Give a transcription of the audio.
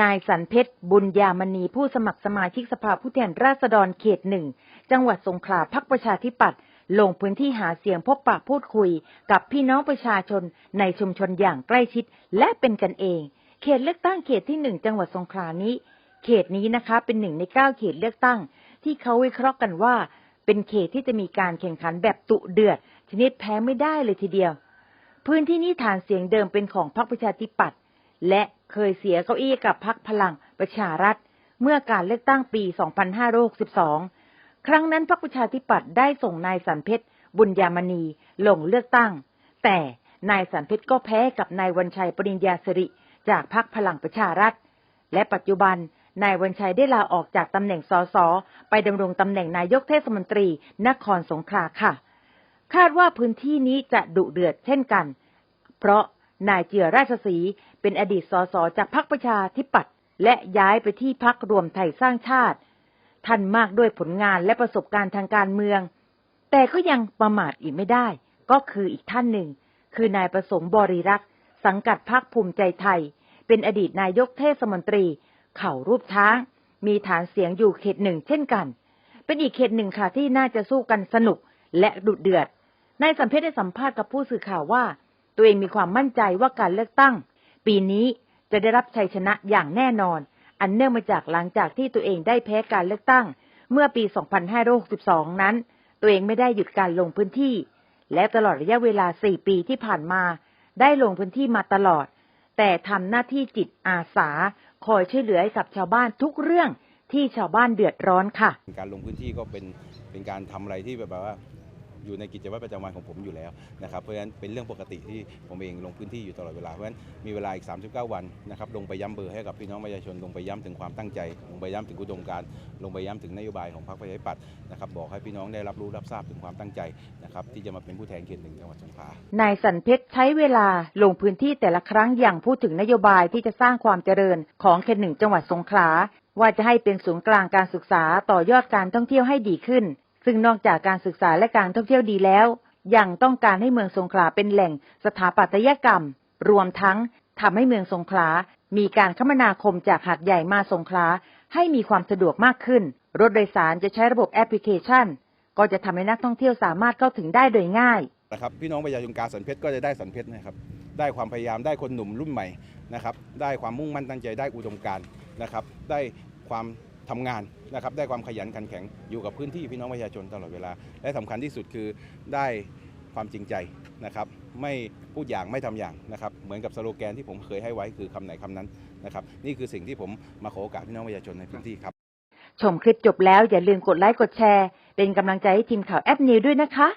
นายสันเพชรบุญยามณีผู้สมัครสมาชิกสภาผู้แทนราษฎรเขตหนึ่ง จังหวัดสงขลาพักประชาธิปัตย์ลงพื้นที่หาเสียงพบปะพูดคุย กับพี่น้องประชาชนในชุมชนอย่างใกล้ชิดและเป็นกันเอง เขตเลือกตั้งเขตที่หนึ่งจังหวัดสงขลานี้ เขตนี้นะคะเป็นหนึ่งในเก้าเขตเลือกตั้ง ที่เขาวิเคราะห์กันว่า เป็นเขตที่จะมีการแข่งขันแบบตุเดือดชนิดแพ้ไม่ได้เลยทีเดียว พื้นที่นี้ฐานเสียงเดิมเป็นของพรรคประชาธิปัตย์ และเคยเสียเก้าอี้กับพรรคพลังประชารัฐ เมื่อการเลือกตั้งปี 2562 ครั้งนั้นพรรคประชาธิปัตย์ได้ส่งนายสันเพชรบุญยามณีลงเลือกตั้ง แต่นายสันเพชรก็แพ้กับนายวันชัยปริญญาสิริจากพรรคพลังประชารัฐ และปัจจุบันนายวันชัยได้ลาออกจากตำแหน่งสสไปดำรงตำแหน่งนายกเทศมนตรีนครสงขลาค่ะ คาดว่าพื้นที่นี้จะดุเดือดเช่นกัน เพราะนายเจือราชสี เป็นอดีตสสจากพรรคประชาธิปัตย์และย้ายไปที่พรรครวมไทยสร้างชาติ ท่านมากด้วยผลงานและประสบการณ์ทางการเมือง แต่ก็ยังประมาทอีกไม่ได้ ก็คืออีกท่านหนึ่ง คือนายประสงค์บริรักษ์สังกัดพรรคภูมิใจไทย เป็นอดีตนายกเทศมนตรี เข่ารูปช้าง มีฐานเสียงอยู่เขตหนึ่งเช่นกัน เป็นอีกเขตหนึ่งค่ะที่น่าจะสู้กันสนุกและดุเดือดนายสัมเพชรได้สัมภาษณ์กับผู้สื่อข่าวว่า ตัวเองมีความมั่นใจว่าการเลือกตั้ง ปีนี้จะได้รับชัยชนะอย่างแน่นอน อันเนื่องมาจากหลังจากที่ตัวเองได้แพ้การเลือกตั้ง เมื่อปี 2562 นั้น ตัวเองไม่ได้หยุดการลงพื้นที่ และตลอดระยะเวลา 4 ปีที่ผ่านมา ได้ลงพื้นที่มาตลอด แต่ทำหน้าที่จิตอาสา คอยช่วยเหลือให้กับชาวบ้านทุกเรื่องที่ชาวบ้านเดือดร้อนค่ะ การลงพื้นที่ก็เป็นเป็นการทำอะไรที่แบบว่า อยู่ในกิจวัตรประจำวันของผมอยู่แล้วนะครับเพราะฉะนั้นเป็นเรื่องปกติที่ผมเองลงพื้นที่อยู่ตลอดเวลาเพราะฉะนั้นมีเวลาอีก 39 วันนะครับลงไปย้ำเบอร์ให้กับพี่น้องประชาชนลงไปย้ำถึงความตั้งใจ ลงไปย้ำถึงอุดมการลงไปย้ำถึงนโยบายของพรรคประชาธิปัตย์นะครับบอกให้พี่น้องได้รับรู้รับทราบถึงความตั้งใจนะครับที่จะมาเป็นผู้แทนเขตหนึ่งจังหวัดสงขลานายสันเพชรใช้เวลาลงพื้นที่แต่ละครั้งอย่างพูดถึงนโยบายที่จะสร้างความเจริญของเขตหนึ่งจังหวัดสงขลาว่าจะให้เป็นศูนย์กลางการศึกษาต่อยอดการท่องเที่ยวให้ดีขึ้น ซึ่งนอกจากการศึกษาและการท่องเที่ยวดีแล้ว ยังต้องการให้เมืองสงขลาเป็นแหล่งสถาปัตยกรรม รวมทั้งทำให้เมืองสงขลา มีการคมนาคมจากหาดใหญ่มาสงขลาให้มีความสะดวกมากขึ้น รถโดยสารจะใช้ระบบแอปพลิเคชัน ก็จะทำให้นักท่องเที่ยวสามารถเข้าถึงได้โดยง่ายนะครับพี่น้องประชาชนกาสันเพชรก็จะได้สันเพชรนะครับได้ความพยายามได้คนหนุ่มรุ่นใหม่นะครับได้ความมุ่งมั่นตั้งใจได้อุดมการนะครับได้ความ ทำงานนะครับได้ความขยันขันแข็งอยู่กับพื้นที่พี่น้องประชาชนตลอดเวลา และสำคัญที่สุดคือได้ความจริงใจนะครับไม่พูดอย่างไม่ทำอย่างนะครับเหมือนกับสโลแกนที่ผมเคยให้ไว้คือคำไหนคำนั้นนะครับนี่คือสิ่งที่ผมมาขอโอกาสพี่น้องประชาชนในพื้นที่ครับ ชมคลิปจบแล้วอย่าลืมกดไลค์กดแชร์ เป็นกำลังใจให้ทีมข่าวแอปนิวด้วยนะคะ